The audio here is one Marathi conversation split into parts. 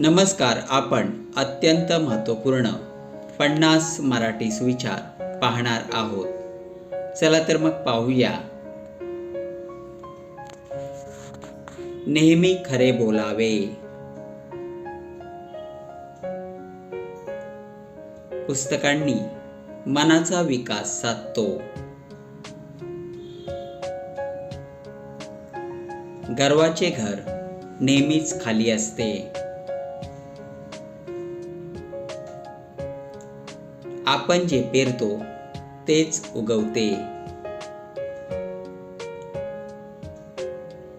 नमस्कार आपण अत्यंत महत्त्वपूर्ण पन्नास मराठी सुविचार पाहणार आहोत. चला तर मग पाहूया. नेहमी खरे बोलावे. पुस्तकांनी मनाचा विकास साधतो. गर्वाचे घर नेहमीच खाली असते. आपण जे पेरतो तेच उगवते.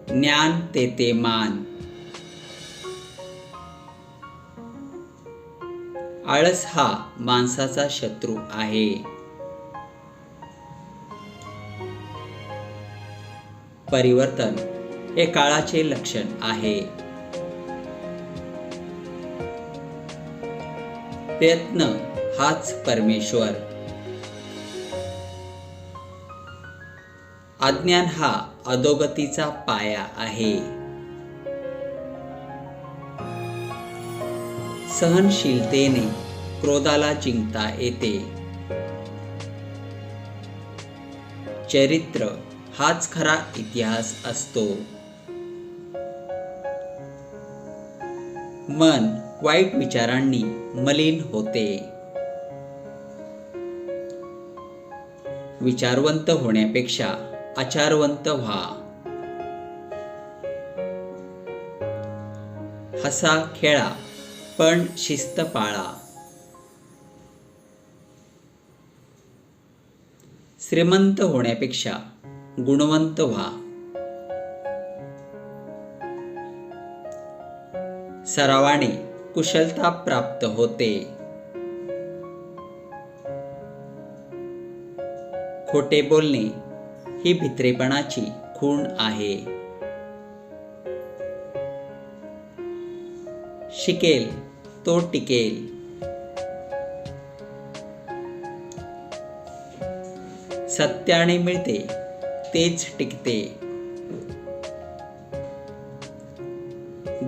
ज्ञान तेते मान. आळस हा माणसाचा शत्रू आहे. परिवर्तन हे काळाचे लक्षण आहे. प्रयत्न हाच परमेश्वर. अज्ञान हा अधोगतीचा पाया आहे. सहनशीलतेने क्रोधाला जिंकता येते. चरित्र हाच खरा इतिहास असतो. मन वाईट विचारांनी मलिन होते. विचारवंत होण्यापेक्षा आचारवंत व्हा. हसा खेळा पण शिस्त पाळा. श्रीमंत होण्यापेक्षा गुणवंत व्हा. सरावाने कुशलता प्राप्त होते. खोटे बोलणे ही भित्रेपणाची खूण आहे. शिकेल तो टिकेल. सत्याने मिळते तेच टिकते.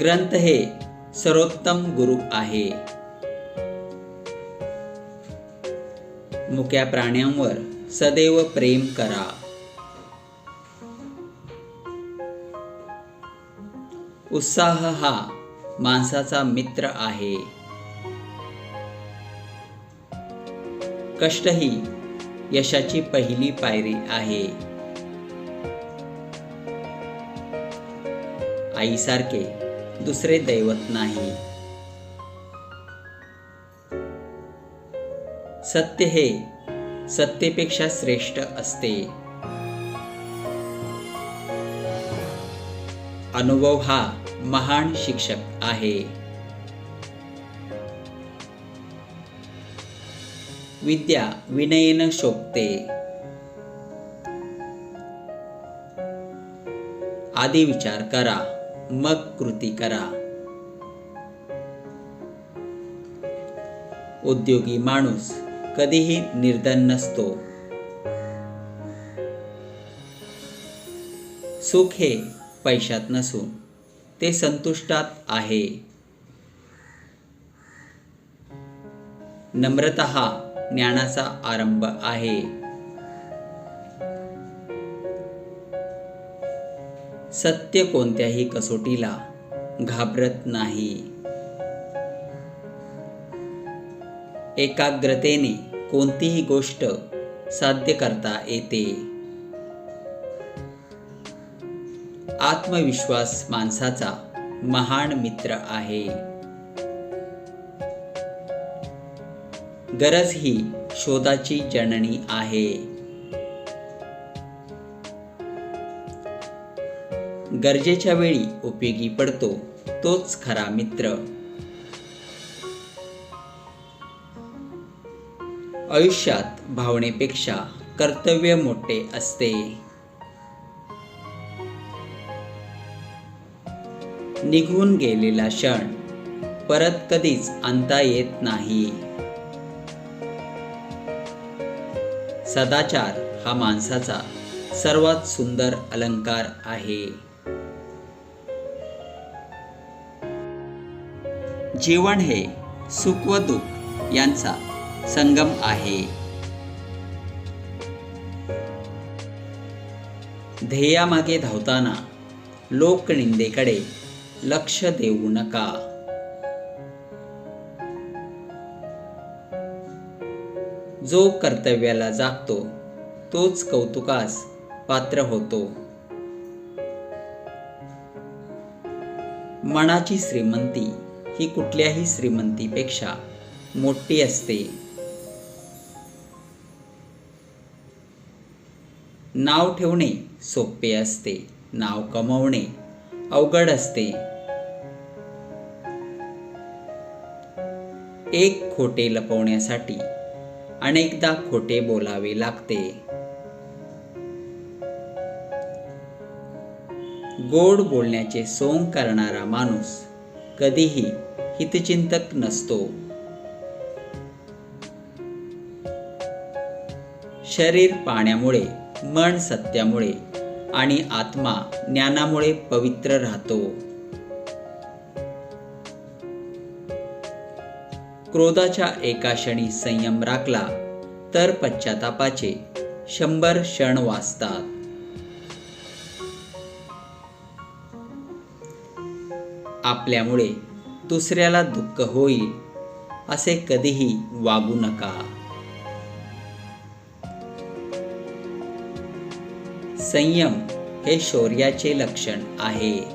ग्रंथ हे सर्वोत्तम गुरु आहे. मुक्या प्राण्यांवर सदैव प्रेम करा. उत्साह हा माणसाचा मित्र आहे. कष्ट ही यशाची पहिली पायरी आहे. आईसारखे दुसरे दैवत नाही. सत्य हे सत्तेपेक्षा श्रेष्ठ असते. अनुभव हा महान शिक्षक आहे. विद्या विनयन शोभते. आधी विचार करा मग कृती करा. उद्योगी माणूस कधीही निर्धन नसतो. सुख हे पैशात नसून ते संतुष्टात आहे. नम्रता हा ज्ञानाचा आरंभ आहे. सत्य कोणत्याही कसोटीला घाबरत नाही. एकाग्रतेने कोणतीही गोष्ट साध्य करता येते. आत्मविश्वास माणसाचा महान मित्र आहे. गरज ही शोधाची जननी आहे. गरजेच्या वेळी उपयोगी पडतो तोच खरा मित्र. आयुष्यात भावनेपेक्षा कर्तव्य मोठे असते. निघून गेलेला क्षण परत कधीच आणता येत नाही. सदाचार हा माणसाचा सर्वात सुंदर अलंकार आहे. जीवन हे सुख व दुःख यांचा संगम आहे. ध्येयामागे धावताना लोकनिंदेकडे लक्ष देऊ नका. जो कर्तव्याला जागतो तोच कौतुकास पात्र होतो. मनाची श्रीमंती ही कुठल्याही श्रीमंतीपेक्षा मोठी असते. नाव ठेवणे सोपे असते. नाव कमवणे अवघड असते. एक खोटे लपवण्यासाठी अनेकदा खोटे बोलावे लागते. गोड बोलण्याचे सोंग करणारा माणूस कधीही हितचिंतक नसतो. शरीर पाण्यामुळे मन सत्यामुळे आणि आत्मा ज्ञानामुळे पवित्र राहतो. क्रोधाच्या एका क्षणी संयम राखला तर पश्चातापाचे शंभर क्षण वाचतात. आपल्यामुळे दुसऱ्याला दुःख होईल असे कधीही वागू नका. संयम हे शौर्याचे लक्षण आहे.